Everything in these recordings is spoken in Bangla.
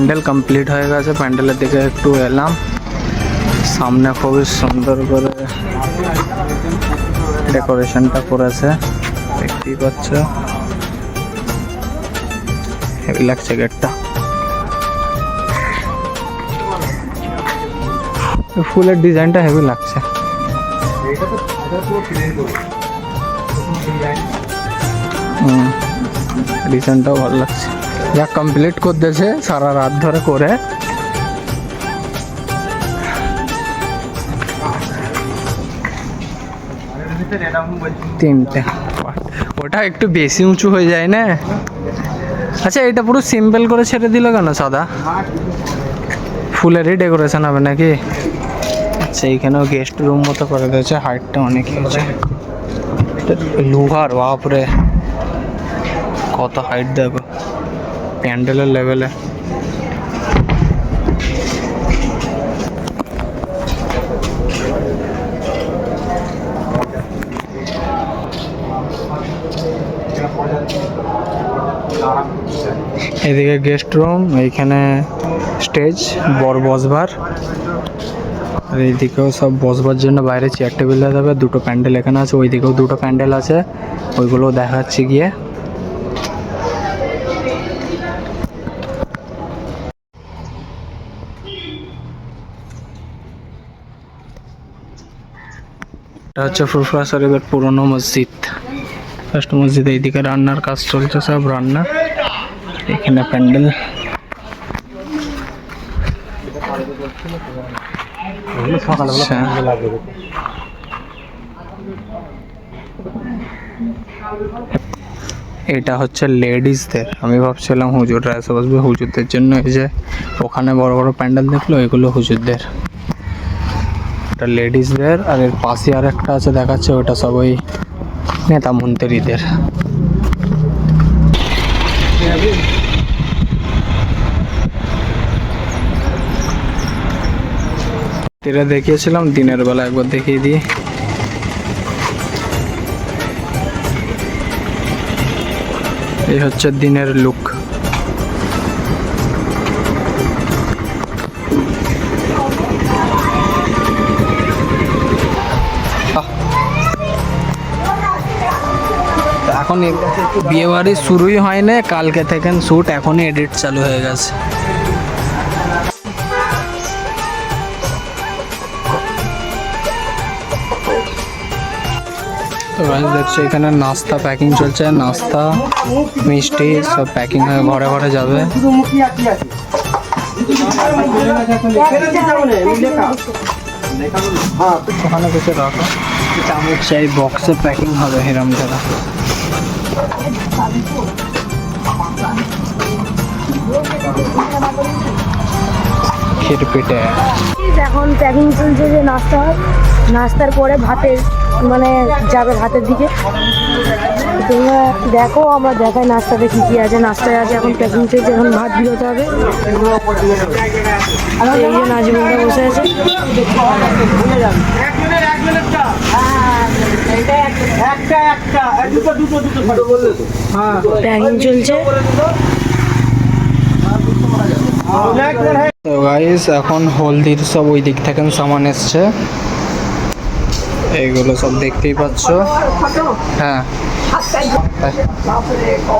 প্যান্ডেল কমপ্লিট হয়ে গেছে, প্যান্ডেলের দিকে একটু এলাম। সামনে খুবই সুন্দর করে ডেকোরেশনটা করেছে, দেখতেই পাচ্ছ। হেভি লাগছে গেটটা। ফুলের ডিজাইনটা হেভি লাগছে। ডিজাইনটাও ভালো লাগছে। যা কমপ্লিট করতেছে সারা রাত ধরে করে। তিনটে। ওটা একটু বেশি উঁচু হয়ে যায় না? আচ্ছা এটা পুরো সিম্পল করে ছেড়ে দিল কেন সাদা? ফুলেরই ডেকোরেশন হবে নাকি? আচ্ছা এইখানেও গেস্ট রুম মতো করে দিয়েছে হাইটটা অনেক হয়েছে। লোহার, বাপরে। কত হাইট দেখো প্যান্ডেলের লেভেলে এদিকে গেস্ট রুম এইখানে স্টেজ বড় বসবার। আর এইদিকেও সব বসবার জন্য বাইরে চেয়ার টেবিল দেবে দুটো প্যান্ডেল এখানে আছে, ওইদিকেও দুটো প্যান্ডেল আছে ওইগুলো দেখাচ্ছি গিয়ে। এটা হচ্ছে ফুরফুরা শরীফের পুরনো মসজিদ। ফার্স্ট মসজিদ এইদিকে রান্নার কাজ চলছে, সব রান্না। এখানে প্যান্ডেল। আচ্ছা। এটা হচ্ছে লেডিসদের। আমি ভাবছিলাম হুজুররা এসে বসবে। হুজুরদের জন্য এই যে ওখানে বড় বড় প্যান্ডেল দেখল, এগুলো হুজুরদের। এটা লেডিসদের, আর এর পাশে আর একটা আছে, দেখাচ্ছে ওটা সবাই নেতা মন্ত্রীদের। এটা দেখিয়েছিলাম, দিনের বেলা একবার দেখিয়ে দিই। এই হচ্ছে দিনের লুক এখন বিয়ে বাড়ি শুরুই হয় না কালকে থেকে শ্যুট এখনই এডিট চালু হয়ে গেছে। তো দেখছ এখানে নাস্তা প্যাকিং চলছে, নাস্তা, মিষ্টি, সব প্যাকিং হয়ে ঘরে ঘরে যাবে। ওখানে কিছু রাখো। চামচ চাই বক্সে প্যাকিং হবে হিরাম যারা এখন প্যাকিং চলছে যে নাস্তা। নাস্তার পরে ভাতের মানে যাবে ভাতের দিকে। তোমরা দেখো, আমরা দেখাই নাস্তাতে কী কী আছে, নাস্তায় আছে এখন প্যাকিং চলছে, এখন ভাত বিরোতে হবে। এই যে নাজমুলটা বসে আছে। প্যাকিং চলছে। তো গাইস এখন হলদির সব ওই দিক থেকে সামান এসছে। এইগুলো সব দেখতেই পাচ্ছ। হ্যাঁ।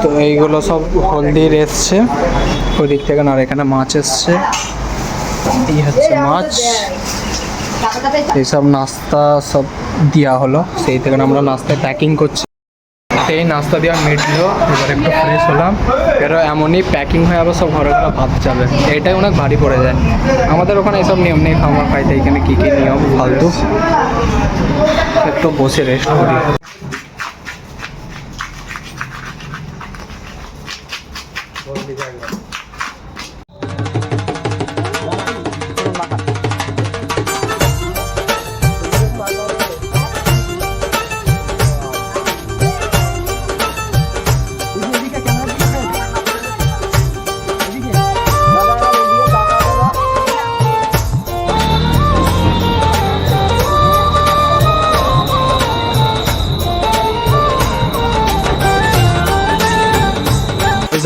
তো এইগুলো সব হলদির এসছে। ওই দিক থেকে আর এখানে মাছ এসছে। এই হচ্ছে মাছ। এইসব নাস্তা সব দেওয়া হলো। সেই থেকে আমরা নাস্তায় প্যাকিং করছি। সেই নাস্তা দেওয়া মিটলো এবার একটু ফ্রেশ হলাম। এটা এমনই প্যাকিং হয়ে আবার সব ঘরে ভাত যাবে। এটাই অনেক ভারী পড়ে যায়। আমাদের ওখানে এসব নিয়ম নেই, খাওয়া খাইতে। এখানে কী কী নিয়ম ফালতু? একটু বসে রেস্ট করি। Thank you.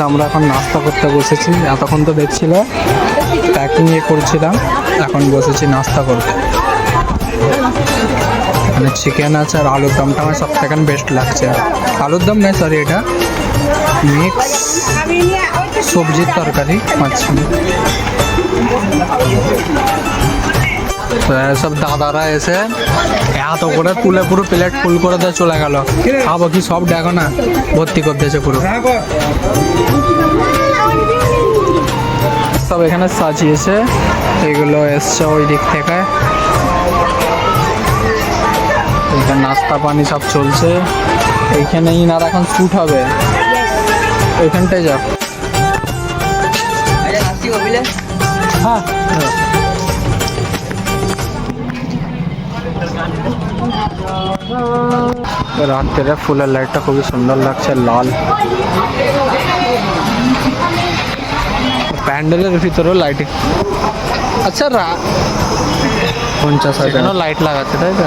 আমরা এখন নাস্তা করতে বসেছি। এতক্ষণ তো দেখছিলে প্যাকিং এ করছিলাম, এখন বসেছি নাস্তা করতে। মানে চিকেন আছে আর আলুর দমটা আমার সব থেকে বেস্ট লাগছে। আলুর দম নয় সরি এটা মিক্স সবজির তরকারি তো সব দাদারা এসে এত করে তুলে পুরো প্লেট ফুল করে দিয়ে চলে গেল। খাব কি সব দেখো না, ভর্তি করতেছে পুরো। সব এখানে সাজিয়েছে, এগুলো এসছে ওই দিক থেকে। এখানে নাস্তা পানি সব চলছে। এইখানে ইনার এখন শ্যুট হবে। ওইখানটায় যা হ্যাঁ। রাত্রে ফুলের লাইটটা খুবই সুন্দর লাগছে লাল। প্যান্ডেলের ভিতরেও লাইটিং আচ্ছা রা পঞ্চাশ হাজার। লাইট লাগাচ্ছে তাই তো?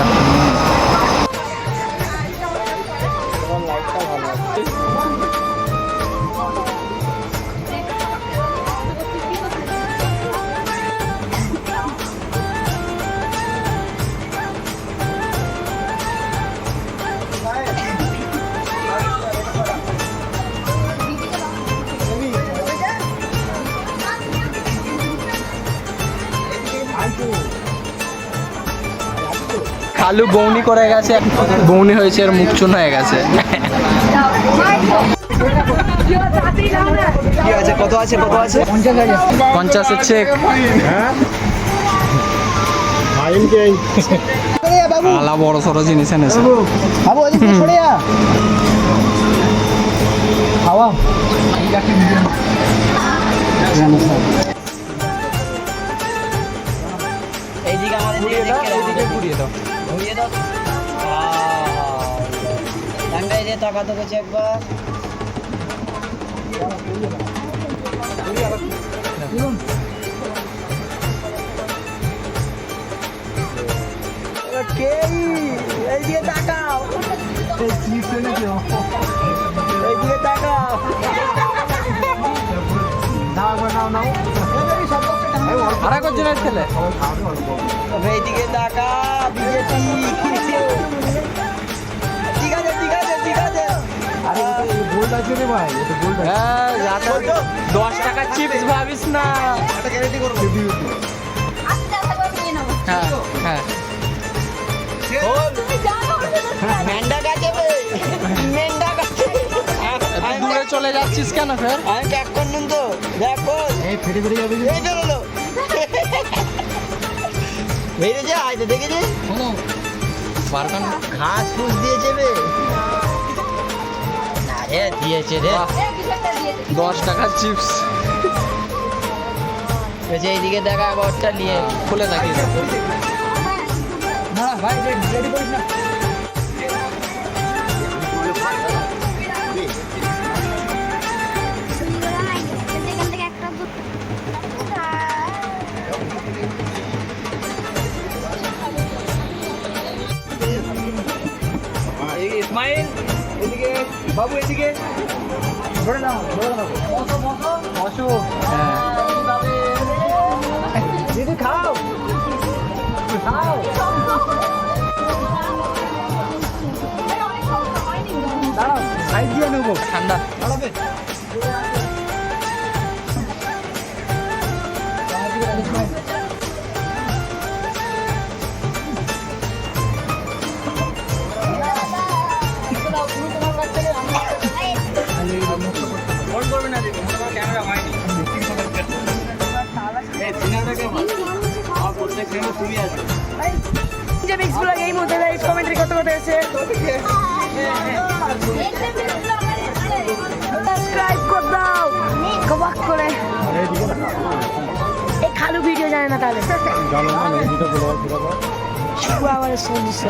খালু বৌনি করে গেছে বৌনি হয়েছে আর মুখ চুন হয়ে গেছে। কি আছে কত আছে কত আছে? পঞ্চাশের চেক আলা বড় সড়ো জিনিস এনেছে। খাওয়া। এইদিকে আমাদের এইদিকে ঘুরিয়ে দাও। ঘুরিয়ে দাও। ডাঙ্গাই দিয়ে তাকাতে করছে একবার। এইদিকে তাকাও। তাকাও। আর জনের ছেলে? এইদিকে তাকা বিজেপি ঠিক আছে ঠিক আছে ঠিক আছে। হ্যাঁ দশ টাকা চিপস ভাবিস না। হ্যাঁ হ্যাঁ। দূরে চলে যাচ্ছিস কেন ফের? আমি করলুম তো। দেখ কর এই যাবে এই বেরোলো। বেরিয়েছে আইতে দেখেছিস বারকান ঘাস ফুস দিয়েছে বে। রে দিয়েছে রে। দশ টাকার চিপস। বলছে এইদিকে দেখা ঘরটা নিয়ে খুলে থাকি ভাই রেডি করিস না। বসো দিদি খাও খাও। দাঁড়াও সাইড দিয়ে নেব। ঠান্ডা। দাঁড়াবে যে মিক্সগুলো এই মুহূর্তে কমেন্ট্রি করতে করতে এসে সাবস্ক্রাইব করে দাও কবাক করে এই খালু ভিডিও জানে না তাহলে শুভ আবার শুনছো।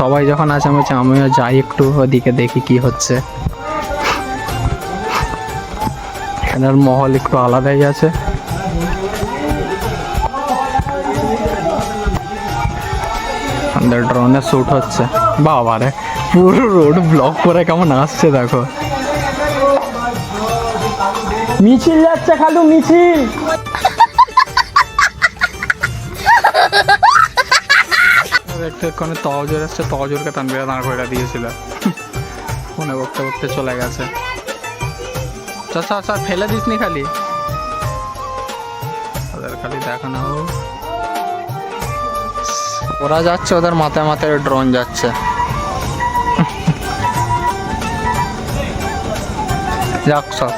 সবাই যখন আছে আমি আমিও যাই একটু ওদিকে দেখি কি হচ্ছে। এখানের মহল একটু আলাদাই আছে। আমাদের ড্রোনে শ্যুট হচ্ছে। বাবা রে, পুরো রোড ব্লক করে কেমন আসছে দেখো। মিছিল যাচ্ছে খালু, মিছিল! দেখতে এক্ষণে তহজোর আসছে তহজোরকে তানবিরা দাঁড় করে দিয়েছিল। ফোনে বকতে বকতে চলে গেছে। চাষা আচ্ছা ফেলে দিস নি খালি। ওদের খালি দেখানো ওরা যাচ্ছে, ওদের মাথায় মাথায় ড্রোন যাচ্ছে। যাক সব